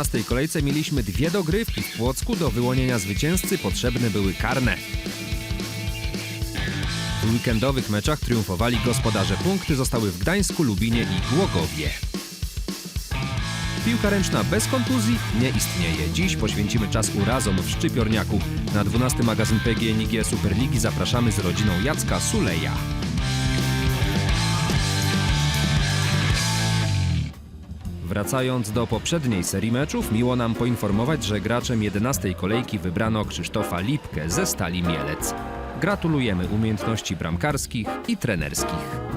W 12 kolejce mieliśmy dwie dogrywki w Płocku. Do wyłonienia zwycięzcy potrzebne były karne. W weekendowych meczach triumfowali gospodarze. Punkty zostały w Gdańsku, Lubinie i Głogowie. Piłka ręczna bez kontuzji nie istnieje. Dziś poświęcimy czas urazom w Szczypiorniaku. Na 12 magazyn PGNiG Superligi zapraszamy z rodziną Jacka Suleja. Wracając do poprzedniej serii meczów, miło nam poinformować, że graczem 11 kolejki wybrano Krzysztofa Lipkę ze Stali Mielec. Gratulujemy umiejętności bramkarskich i trenerskich.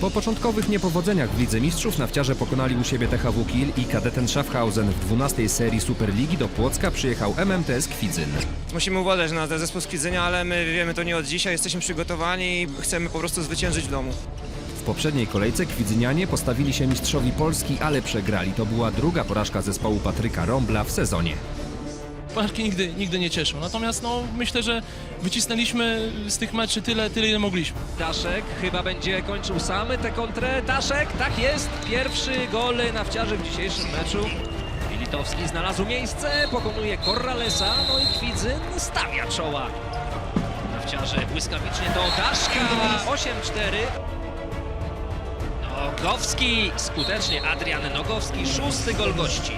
Po początkowych niepowodzeniach w Lidze Mistrzów nawciarze pokonali u siebie THW Kiel i kadeten Schaffhausen. W 12 serii Superligi do Płocka przyjechał MMTS Kwidzyn. Musimy uważać na ten zespół z Kwidzenia, ale my wiemy to nie od dzisiaj, jesteśmy przygotowani i chcemy po prostu zwyciężyć w domu. W poprzedniej kolejce Kwidzynianie postawili się mistrzowi Polski, ale przegrali. To była druga porażka zespołu Patryka Rombla w sezonie. Porażki nigdy, nigdy nie cieszą. Natomiast no, myślę, że wycisnęliśmy z tych meczy tyle, tyle ile mogliśmy. Daszek chyba będzie kończył sam tę kontrę. Daszek, tak jest. Pierwszy gol nawciarzy w dzisiejszym meczu. Militowski znalazł miejsce, pokonuje Corralesa, no i Kwidzyn stawia czoła. Nawciarze błyskawicznie do Daszka. 8-4. Nogowski, skutecznie Adrian Nogowski, szósty gol gości.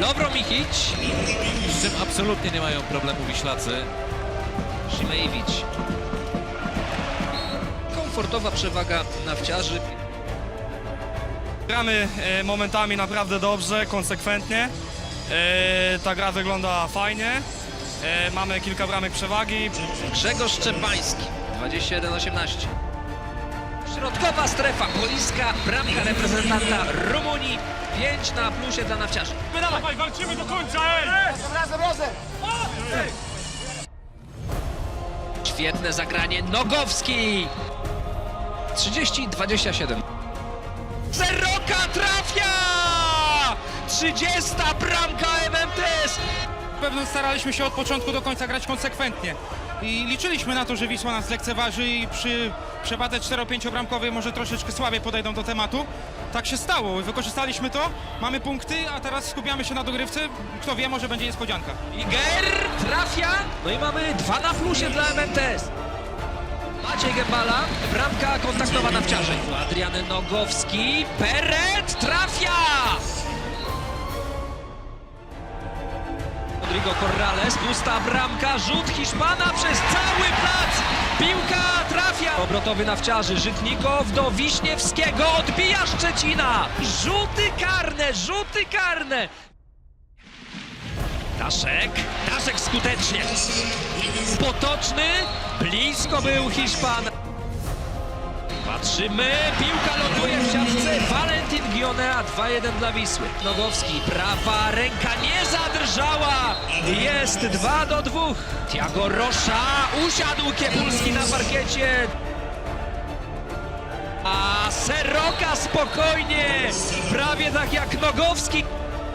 Lovro Michić, Z tym absolutnie nie mają problemu Wiślacy. Szymejewicz. Komfortowa przewaga nawciarzy. Gramy e, momentami naprawdę dobrze, konsekwentnie. E, Ta gra wygląda fajnie. E, Mamy kilka bramek przewagi. Grzegorz Szczepański, 21-18. Środkowa strefa, boiska, bramka reprezentanta Rumunii. 5 na plusie dla nawciarzy. Dawaj, walczymy do końca! Świetne zagranie, Nogowski. 30-27. Zeroka trafia! 30 bramka MMTS. Pewno staraliśmy się od początku do końca grać konsekwentnie. I liczyliśmy na to, że Wisła nas lekceważy i przy przewadze 4-5 bramkowej może troszeczkę słabiej podejdą do tematu. Tak się stało, wykorzystaliśmy to, mamy punkty, a teraz skupiamy się na dogrywce. Kto wie, może będzie niespodzianka. Iger trafia. No i mamy dwa na plusie dla MMTS. Maciej Gembala, bramka kontaktowa na wciarze. Adrian Nogowski, Peret trafia. Rodrigo Corrales, pusta bramka, rzut Hiszpana przez cały plac. Piłka trafia. Obrotowy nawciarzy, Żytnikow do Wiśniewskiego, odbija Szczecina. Rzuty karne, rzuty karne. Daszek, Daszek skutecznie. Potoczny, blisko był Hiszpan. Patrzymy, piłka ląduje w siatce. Valentin Gionea 2-1 dla Wisły. Nogowski, prawa ręka nie zadrżała. Jest 2 do 2. Tiago Rosza, usiadł Kiepulski na parkiecie. A Seroka spokojnie, prawie tak jak Nogowski.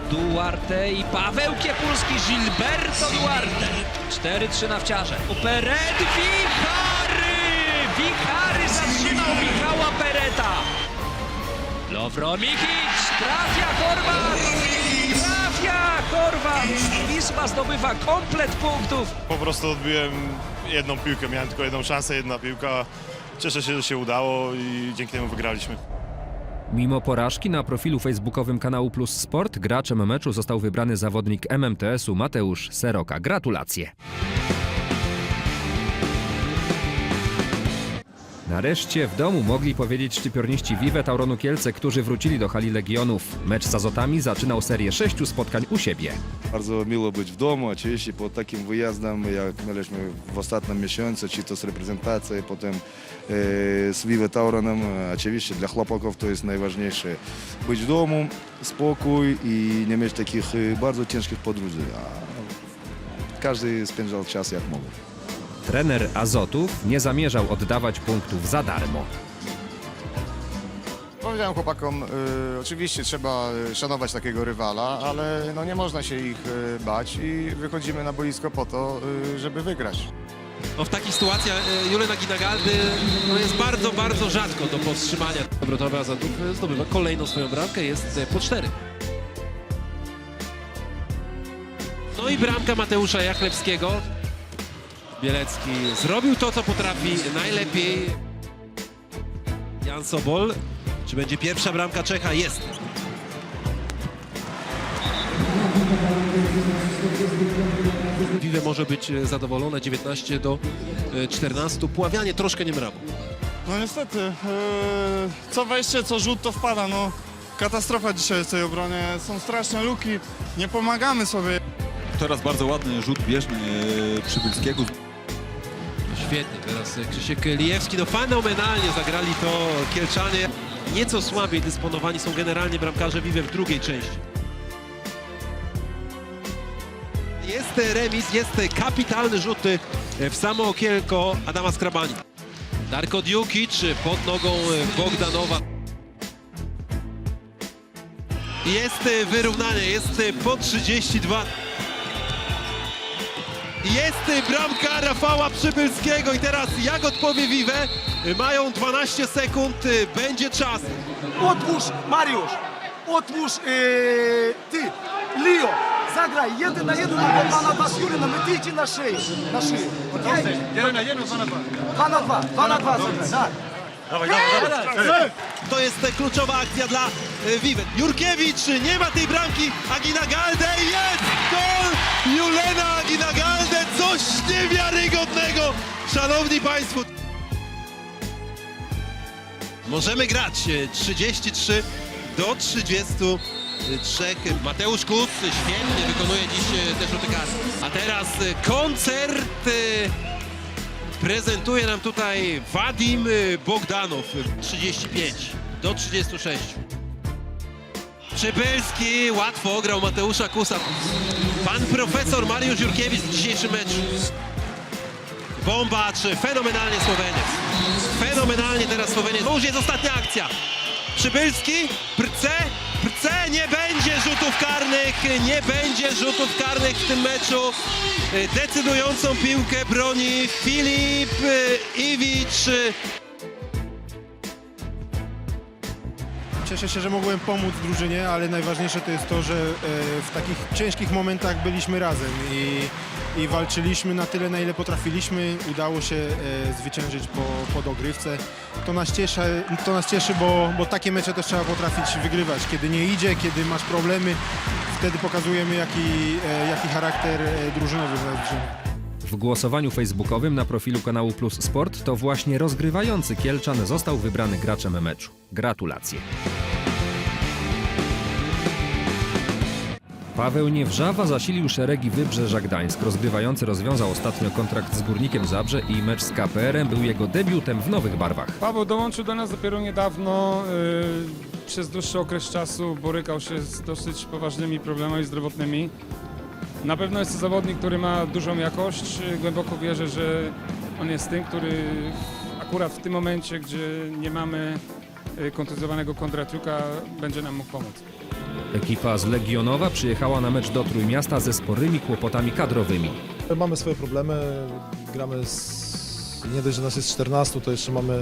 Duarte i Paweł Kiepulski, Gilberto Duarte. 4-3 na wciarze. Peret, Pereta. Lovro Michic, trafia Horvat! Trafia Horvat! Wisła zdobywa komplet punktów. Po prostu odbiłem jedną piłkę, miałem tylko jedną szansę, jedna piłka. Cieszę się, że się udało i dzięki temu wygraliśmy. Mimo porażki na profilu facebookowym kanału Plus Sport, graczem meczu został wybrany zawodnik MMTS-u Mateusz Seroka. Gratulacje! Nareszcie w domu mogli powiedzieć szczypiorniści Vive Tauronu Kielce, którzy wrócili do hali Legionów. Mecz z Azotami zaczynał serię sześciu spotkań u siebie. Bardzo miło być w domu, oczywiście po takim wyjazdem, jak mieliśmy w ostatnim miesiącu, czy to z reprezentacją, potem e, z Vive Tauronem, oczywiście dla chłopaków to jest najważniejsze. Być w domu, spokój i nie mieć takich e, bardzo ciężkich podróży. A każdy spędzał czas jak mógł. Trener Azotów nie zamierzał oddawać punktów za darmo. Powiedziałem chłopakom, y, oczywiście trzeba y, szanować takiego rywala, ale no nie można się ich y, bać i wychodzimy na boisko po to, y, żeby wygrać. No, w takich sytuacjach e, Julena Ginagaldy no, jest bardzo, bardzo rzadko do powstrzymania. Obrotowy Azatów e, zdobywa kolejną swoją bramkę, jest e, po cztery. No i bramka Mateusza Jachlewskiego. Bielecki zrobił to, co potrafi najlepiej. Jan Sobol. Czy będzie pierwsza bramka Czecha? Jest. Wiwe może być e, zadowolone. 19 do e, 14. Pławianie troszkę nie mrało. No niestety, e, co wejście, co rzut to wpada, no. Katastrofa dzisiaj w tej obronie, są straszne luki, nie pomagamy sobie. Teraz bardzo ładny rzut bieżny e, Przybylskiego. Świetnie, teraz e, Krzysiek Lijewski, no fenomenalnie zagrali to Kielczanie. Nieco słabiej dysponowani są generalnie bramkarze Wiwe w drugiej części. Jest remis, jest kapitalny rzut e, w samo okienko Adama Skrabani. Darko Diukic e, pod nogą Bogdanowa. Jest wyrównanie, jest po 32. Jest bramka Rafała Przybylskiego i teraz jak odpowie Wiwe? Y, Mają 12 sekund, będzie czas. Otwórz, Mariusz! Otwórz, ty, Leo! Zagraj jeden na jeden albo dwa na dwa z Julianem i ty idź na szyję, na szyję, okej? Jeden na jeden, dwa na dwa. Dwa na dwa, dwa na dwa zagraj, tak. To jest kluczowa akcja dla y, Wiwe. Jurkiewicz, nie ma tej bramki, Aginagalde jest gol! Szanowni Państwo, możemy grać y, 33 do 33. Mateusz Kuc świetnie wykonuje dziś y, te rzuty karne. A teraz y, koncert prezentuje nam tutaj Wadim Bogdanow. 35 do 36. Przybylski łatwo ograł Mateusza Kusa. Pan profesor Mariusz Jurkiewicz w dzisiejszym meczu. Bombacz, fenomenalnie Słoweniec. Fenomenalnie teraz Słoweniec. To już jest ostatnia akcja. Przybylski, Prce, Prce, nie będzie rzutów karnych, nie będzie rzutów karnych w tym meczu. Y, Decydującą piłkę broni Filip y, Iwicz. Cieszę się, że mogłem pomóc drużynie, ale najważniejsze to jest to, że e, w takich ciężkich momentach byliśmy razem i, i walczyliśmy na tyle, na ile potrafiliśmy. Udało się e, zwyciężyć po, po dogrywce. To nas cieszy, to nas cieszy bo, bo takie mecze też trzeba potrafić wygrywać. Kiedy nie idzie, kiedy masz problemy, wtedy pokazujemy, jaki, e, jaki charakter e, drużynowy jest. W głosowaniu facebookowym na profilu kanału Plus Sport to właśnie rozgrywający Kielczan został wybrany graczem meczu. Gratulacje. Paweł Niewrzawa zasilił szeregi Wybrzeża Gdańsk. Rozgrywający rozwiązał ostatnio kontrakt z Górnikiem Zabrze i mecz z KPR-em był jego debiutem w nowych barwach. Paweł dołączył do nas dopiero niedawno. y, przez dłuższy okres czasu borykał się z dosyć poważnymi problemami zdrowotnymi. Na pewno jest to zawodnik, który ma dużą jakość. Głęboko wierzę, że on jest tym, który akurat w tym momencie, gdzie nie mamy y, kontuzjowanego Kondratiuka, będzie nam mógł pomóc. Ekipa z Legionowa przyjechała na mecz do Trójmiasta ze sporymi kłopotami kadrowymi. Mamy swoje problemy, gramy z... nie dość, że nas jest 14, to jeszcze mamy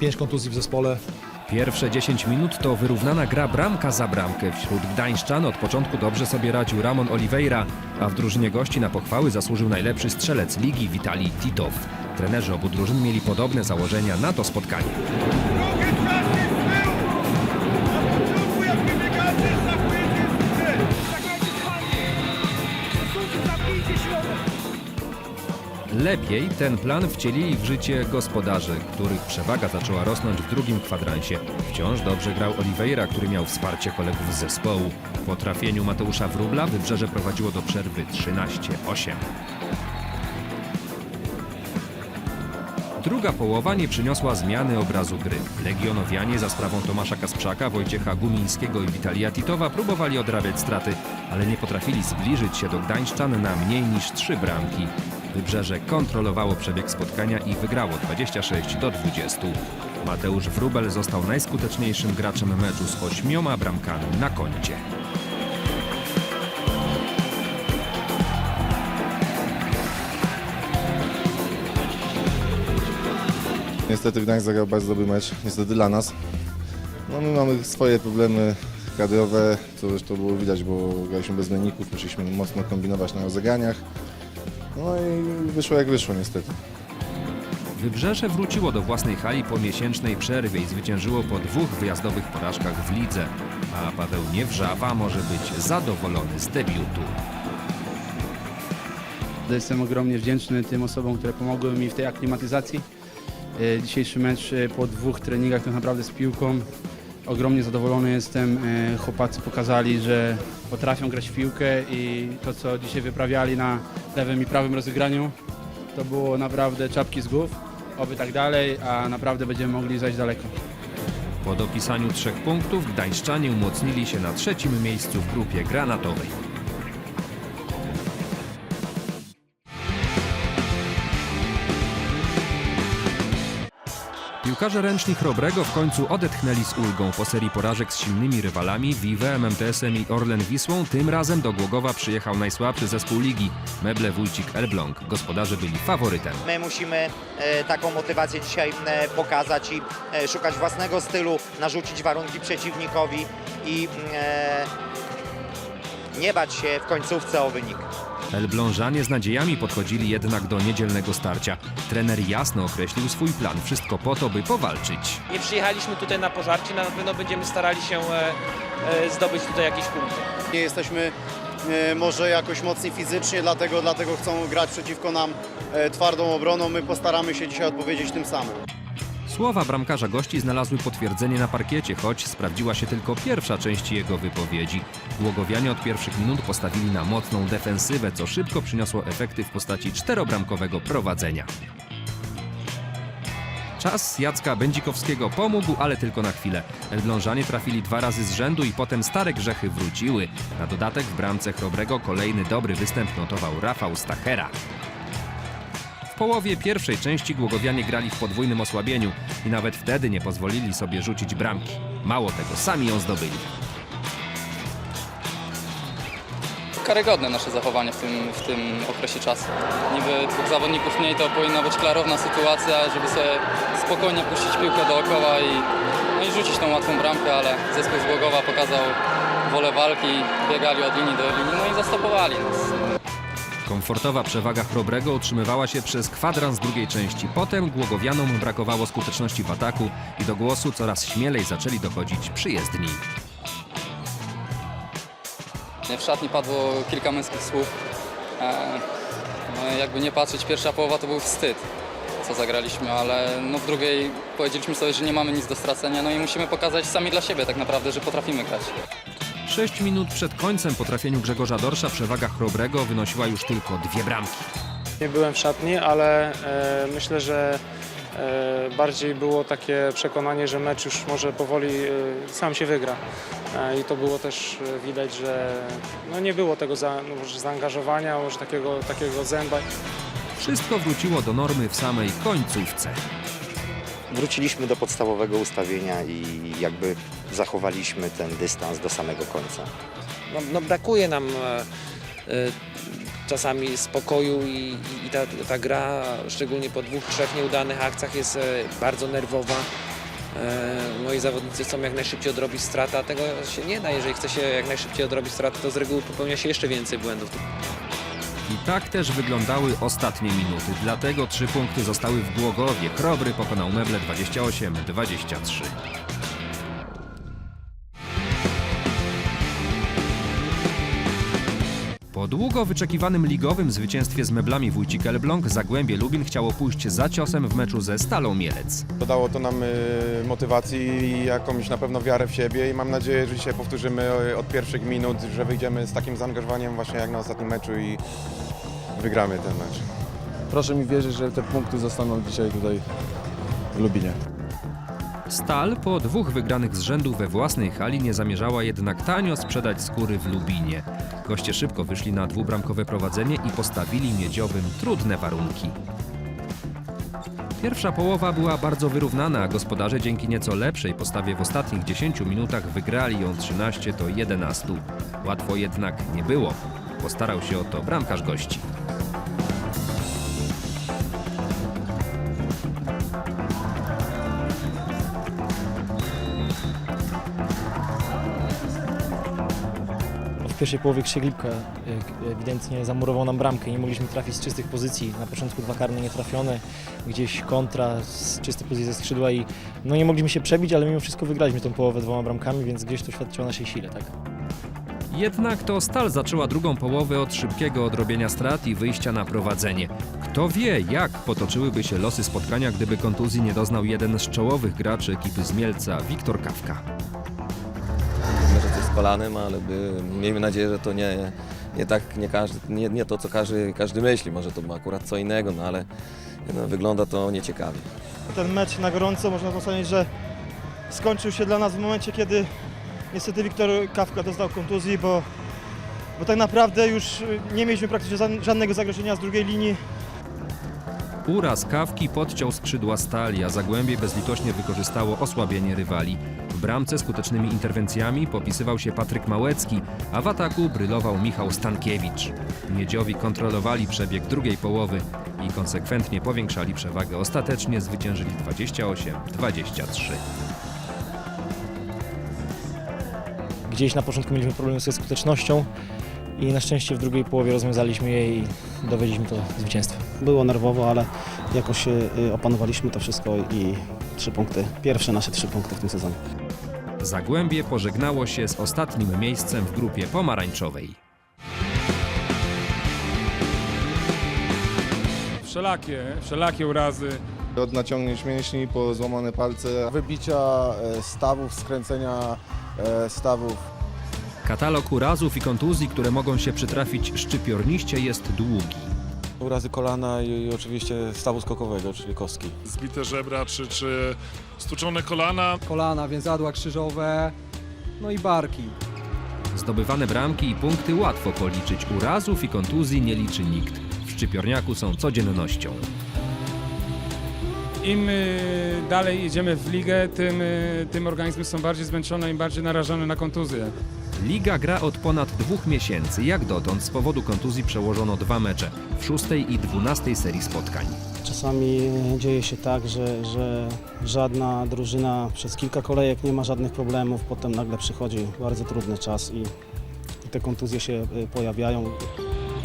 5 kontuzji w zespole. Pierwsze 10 minut to wyrównana gra bramka za bramkę. Wśród Gdańszczan od początku dobrze sobie radził Ramon Oliveira, a w drużynie gości na pochwały zasłużył najlepszy strzelec ligi Witalij Titow. Trenerzy obu drużyn mieli podobne założenia na to spotkanie. Lepiej ten plan wcielili w życie gospodarze, których przewaga zaczęła rosnąć w drugim kwadransie. Wciąż dobrze grał Oliveira, który miał wsparcie kolegów z zespołu. Po trafieniu Mateusza Wróbla Wybrzeże prowadziło do przerwy 13-8. Druga połowa nie przyniosła zmiany obrazu gry. Legionowianie za sprawą Tomasza Kasprzaka, Wojciecha Gumińskiego i Witalia Titowa próbowali odrabiać straty, ale nie potrafili zbliżyć się do Gdańszczan na mniej niż trzy bramki. Wybrzeże kontrolowało przebieg spotkania i wygrało 26 do 20. Mateusz Wrubel został najskuteczniejszym graczem meczu z ośmioma bramkami na koncie. Niestety Gdańsk zagrał bardzo dobry mecz, niestety dla nas. No my mamy swoje problemy kadrowe, co zresztą było widać, bo graliśmy bez wyników, musieliśmy mocno kombinować na rozegraniach. No i wyszło jak wyszło niestety. Wybrzeże wróciło do własnej hali po miesięcznej przerwie i zwyciężyło po dwóch wyjazdowych porażkach w lidze. A Paweł Niewrzawa może być zadowolony z debiutu. Jestem ogromnie wdzięczny tym osobom, które pomogły mi w tej aklimatyzacji. E, Dzisiejszy mecz e, po dwóch treningach tak naprawdę z piłką. Ogromnie zadowolony jestem. E, Chłopacy pokazali, że potrafią grać w piłkę i to, co dzisiaj wyprawiali na lewym i prawym rozegraniu, to było naprawdę czapki z głów. Oby tak dalej, a naprawdę będziemy mogli zajść daleko. Po dopisaniu trzech punktów gdańszczanie umocnili się na trzecim miejscu w grupie granatowej. Piłkarze ręczni Chrobrego w końcu odetchnęli z ulgą po serii porażek z silnymi rywalami Vive, MMTS-em i Orlen Wisłą. Tym razem do Głogowa przyjechał najsłabszy zespół ligi Meble Wójcik Elbląg. Gospodarze byli faworytem. My musimy e, taką motywację dzisiaj e, pokazać i e, szukać własnego stylu, narzucić warunki przeciwnikowi i nie bać się w końcówce o wynik. Elblążanie z nadziejami podchodzili jednak do niedzielnego starcia. Trener jasno określił swój plan. Wszystko po to, by powalczyć. Nie przyjechaliśmy tutaj na pożarcie, na pewno będziemy starali się zdobyć tutaj jakieś punkty. Nie jesteśmy e, może jakoś mocni fizycznie, dlatego, dlatego chcą grać przeciwko nam e, twardą obroną. My postaramy się dzisiaj odpowiedzieć tym samym. Słowa bramkarza gości znalazły potwierdzenie na parkiecie, choć sprawdziła się tylko pierwsza część jego wypowiedzi. Głogowianie od pierwszych minut postawili na mocną defensywę, co szybko przyniosło efekty w postaci czterobramkowego prowadzenia. Czas Jacka Będzikowskiego pomógł, ale tylko na chwilę. Elblążanie trafili dwa razy z rzędu i potem stare grzechy wróciły. Na dodatek w bramce Chrobrego kolejny dobry występ notował Rafał Stachera. Połowie pierwszej części Głogowianie grali w podwójnym osłabieniu i nawet wtedy nie pozwolili sobie rzucić bramki. Mało tego, sami ją zdobyli. Karygodne nasze zachowanie w tym, w tym okresie czasu. Niby dwóch zawodników mniej to powinna być klarowna sytuacja, żeby sobie spokojnie puścić piłkę dookoła i, no i rzucić tą łatwą bramkę, ale zespół z Głogowa pokazał wolę walki, biegali od linii do linii, no i zastopowali nas. Komfortowa przewaga Chrobrego utrzymywała się przez kwadrans drugiej części. Potem Głogowianom brakowało skuteczności w ataku i do głosu coraz śmielej zaczęli dochodzić przyjezdni. W szatni padło kilka męskich słów. E, no, jakby nie patrzeć, pierwsza połowa to był wstyd, co zagraliśmy, ale no w drugiej powiedzieliśmy sobie, że nie mamy nic do stracenia, no i musimy pokazać sami dla siebie tak naprawdę, że potrafimy grać. Sześć minut przed końcem po trafieniu Grzegorza Dorsza przewaga Chrobrego wynosiła już tylko dwie bramki. Nie byłem w szatni, ale e, myślę, że e, bardziej było takie przekonanie, że mecz już może powoli e, sam się wygra. E, I to było też e, widać, że no nie było tego za, no, może zaangażowania, może takiego, takiego zęba. Wszystko wróciło do normy w samej końcówce. Wróciliśmy do podstawowego ustawienia i jakby zachowaliśmy ten dystans do samego końca. No, no brakuje nam e, e, czasami spokoju i, i, ta, ta gra, szczególnie po dwóch, trzech nieudanych akcjach jest e, bardzo nerwowa. Moi zawodnicy chcą jak najszybciej odrobić stratę, a tego się nie da. Jeżeli chce się jak najszybciej odrobić stratę, to z reguły popełnia się jeszcze więcej błędów. I tak też wyglądały ostatnie minuty. Dlatego trzy punkty zostały w Głogowie. Chrobry pokonał Meble 28-23. Po długo wyczekiwanym ligowym zwycięstwie z meblami Wójcik Elbląg Zagłębie Lubin chciało pójść za ciosem w meczu ze Stalą Mielec. Dodało to nam y, motywacji i jakąś na pewno wiarę w siebie i mam nadzieję, że dzisiaj powtórzymy y, od pierwszych minut, że wyjdziemy z takim zaangażowaniem właśnie jak na ostatnim meczu i wygramy ten mecz. Proszę mi wierzyć, że te punkty zostaną dzisiaj tutaj w Lubinie. Stal po dwóch wygranych z rzędu we własnej hali nie zamierzała jednak tanio sprzedać skóry w Lubinie. Goście szybko wyszli na dwubramkowe prowadzenie i postawili miedziowym trudne warunki. Pierwsza połowa była bardzo wyrównana, a gospodarze dzięki nieco lepszej postawie w ostatnich 10 minutach wygrali ją 13 do 11. Łatwo jednak nie było. Postarał się o to bramkarz gości. Pierwszej połowie Krzyk Lipka e, ewidentnie zamurował nam bramkę. Nie mogliśmy trafić z czystych pozycji. Na początku dwa karne nietrafione, gdzieś kontra z czystej pozycji ze skrzydła i no nie mogliśmy się przebić, ale mimo wszystko wygraliśmy tą połowę dwoma bramkami, więc gdzieś to świadczy o naszej sile, tak. Jednak to Stal zaczęła drugą połowę od szybkiego odrobienia strat i wyjścia na prowadzenie. Kto wie, jak potoczyłyby się losy spotkania, gdyby kontuzji nie doznał jeden z czołowych graczy ekipy z Mielca, Wiktor Kawka. Z kolanem, ale by, miejmy nadzieję, że to nie, nie tak, nie, każdy, nie, nie to, co każdy, każdy myśli. Może to akurat co innego, no ale no, wygląda to nieciekawie. Ten mecz na gorąco można ocenić, że skończył się dla nas w momencie, kiedy niestety Wiktor Kawka dostał kontuzji, bo, bo tak naprawdę już nie mieliśmy praktycznie ża- żadnego zagrożenia z drugiej linii. Uraz Kawki podciął skrzydła Stali, a Zagłębie bezlitośnie wykorzystało osłabienie rywali. W bramce skutecznymi interwencjami popisywał się Patryk Małecki, a w ataku brylował Michał Stankiewicz. Miedziowi kontrolowali przebieg drugiej połowy i konsekwentnie powiększali przewagę. Ostatecznie zwyciężyli 28-23. Gdzieś na początku mieliśmy problem ze skutecznością i na szczęście w drugiej połowie rozwiązaliśmy je i dowiedzieliśmy to zwycięstwa. Było nerwowo, ale jakoś y, opanowaliśmy to wszystko i trzy punkty. Pierwsze nasze trzy punkty w tym sezonie. Zagłębie pożegnało się z ostatnim miejscem w grupie pomarańczowej. Wszelakie, wszelakie urazy. Od naciągnięć mięśni po złamane palce, Wybicia stawów, skręcenia stawów. Katalog urazów i kontuzji, które mogą się przytrafić szczypiorniście jest długi. Urazy kolana i oczywiście stawu skokowego, czyli kostki. Zbite żebra czy, czy stuczone kolana. Kolana, więzadła krzyżowe, no i barki. Zdobywane bramki i punkty łatwo policzyć. Urazów i kontuzji nie liczy nikt. W szczypiorniaku są codziennością. Im y, dalej idziemy w ligę, tym, y, tym organizmy są bardziej zmęczone i bardziej narażone na kontuzję. Liga gra od ponad dwóch miesięcy. Jak dotąd z powodu kontuzji przełożono dwa mecze w szóstej i dwunastej serii spotkań. Czasami e, dzieje się tak, że, że żadna drużyna przez kilka kolejek nie ma żadnych problemów, potem nagle przychodzi bardzo trudny czas i i te kontuzje się e, pojawiają.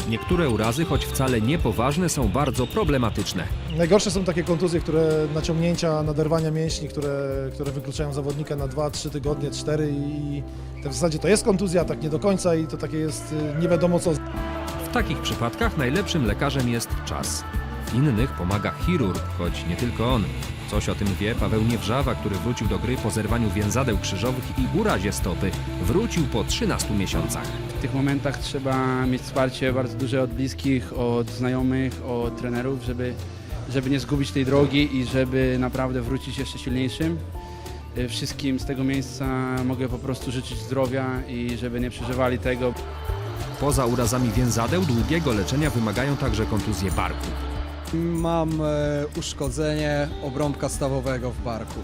Niektóre urazy, choć wcale niepoważne, są bardzo problematyczne. Najgorsze są takie kontuzje, które naciągnięcia, naderwania mięśni, które, które wykluczają zawodnika na 2-3 tygodnie, 4 i to w zasadzie to jest kontuzja, a tak nie do końca i to takie jest y, nie wiadomo co. W takich przypadkach najlepszym lekarzem jest czas. Innych pomaga chirurg, choć nie tylko on. Coś o tym wie Paweł Niewrzawa, który wrócił do gry po zerwaniu więzadeł krzyżowych i urazie stopy. Wrócił po 13 miesiącach. W tych momentach trzeba mieć wsparcie bardzo duże od bliskich, od znajomych, od trenerów, żeby, żeby nie zgubić tej drogi i żeby naprawdę wrócić jeszcze silniejszym. Y, Wszystkim z tego miejsca mogę po prostu życzyć zdrowia i żeby nie przeżywali tego. Poza urazami więzadeł długiego leczenia wymagają także kontuzje barku. Mam uszkodzenie obrąbka stawowego w barku,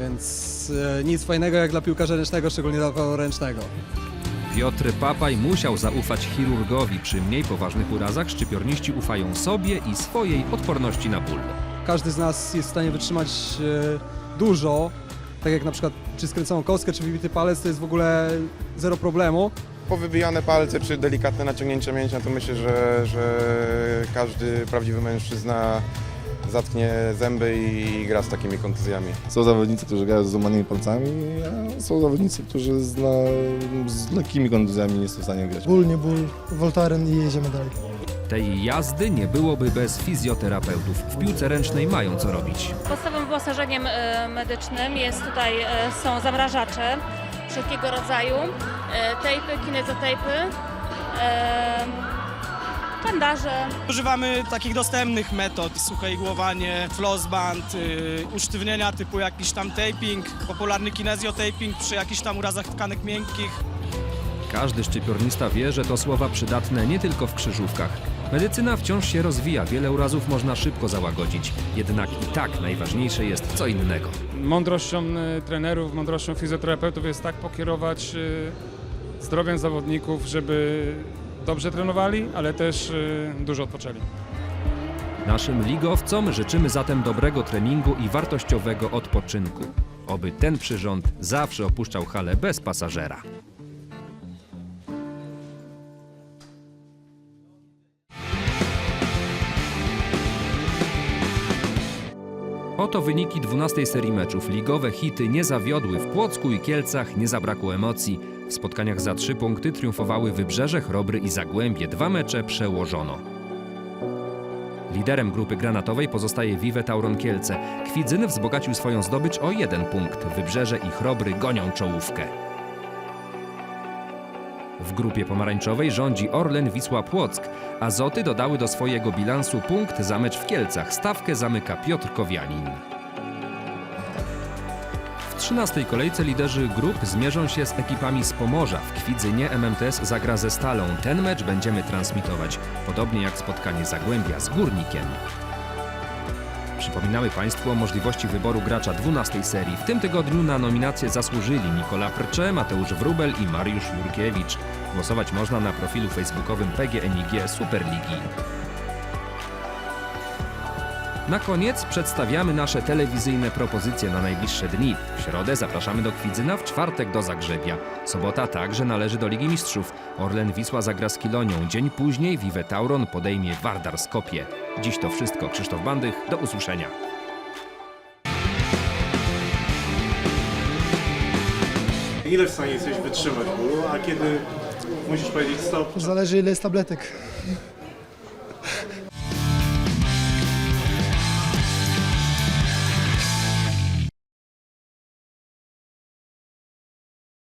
więc nic fajnego jak dla piłkarza ręcznego, szczególnie dla ręcznego. Piotr Papaj musiał zaufać chirurgowi. Przy mniej poważnych urazach szczypiorniści ufają sobie i swojej odporności na ból. Każdy z nas jest w stanie wytrzymać e, dużo, tak jak na przykład czy skręconą kostkę, czy wybity palec, to jest w ogóle zero problemu. Powybijane palce czy delikatne naciągnięcie mięśnia, to myślę, że, że każdy prawdziwy mężczyzna zatknie zęby i gra z takimi kontuzjami. Są zawodnicy, którzy grają z złamanymi palcami, a są zawodnicy, którzy z, na, z lekkimi kontuzjami nie są w stanie grać. Ból, nie ból, woltaren i jedziemy dalej. Tej jazdy nie byłoby bez fizjoterapeutów. W piłce ręcznej mają co robić. Podstawowym wyposażeniem e, medycznym jest tutaj, e, są zamrażacze wszelkiego rodzaju, e, tejpy, kinezotejpy, e, bandaże. Używamy takich dostępnych metod, suche igłowanie, flossband, y, usztywnienia typu jakiś tam taping, popularny kinezjotaping przy jakichś tam urazach tkanek miękkich. Każdy szczypiornista wie, że to słowa przydatne nie tylko w krzyżówkach. Medycyna wciąż się rozwija, wiele urazów można szybko załagodzić. Jednak i tak najważniejsze jest co innego. Mądrością y, trenerów, mądrością fizjoterapeutów jest tak pokierować y, zdrowiem zawodników, żeby dobrze trenowali, ale też y, dużo odpoczęli. Naszym ligowcom życzymy zatem dobrego treningu i wartościowego odpoczynku. Oby ten przyrząd zawsze opuszczał halę bez pasażera. Oto wyniki 12 serii meczów. Ligowe hity nie zawiodły. W Płocku i Kielcach nie zabrakło emocji. W spotkaniach za trzy punkty triumfowały Wybrzeże, Chrobry i Zagłębie. Dwa mecze przełożono. Liderem grupy granatowej pozostaje Vive Tauron Kielce. Kwidzyn wzbogacił swoją zdobycz o jeden punkt. Wybrzeże i Chrobry gonią czołówkę. W grupie pomarańczowej rządzi Orlen Wisła Płock. Azoty dodały do swojego bilansu punkt za mecz w Kielcach. Stawkę zamyka Piotr Kowianin. W 13 kolejce liderzy grup zmierzą się z ekipami z Pomorza. W Kwidzynie MMTS zagra ze Stalą. Ten mecz będziemy transmitować, podobnie jak spotkanie Zagłębia z Górnikiem. Przypominały Państwu o możliwości wyboru gracza 12 serii. W tym tygodniu na nominację zasłużyli Nikola Prcze, Mateusz Wrubel i Mariusz Jurkiewicz. Głosować można na profilu facebookowym PGNiG Superligi. Na koniec przedstawiamy nasze telewizyjne propozycje na najbliższe dni. W środę zapraszamy do Kwidzyna, w czwartek do Zagrzebia. Sobota także należy do Ligi Mistrzów. Orlen Wisła zagra z Kilonią. Dzień później Vive Tauron podejmie Wardar Skopie. Dziś to wszystko. Krzysztof Bandych, do usłyszenia. Ile w stanie jesteś wytrzymać bólu, a kiedy musisz powiedzieć stop? Zależy ile jest tabletek.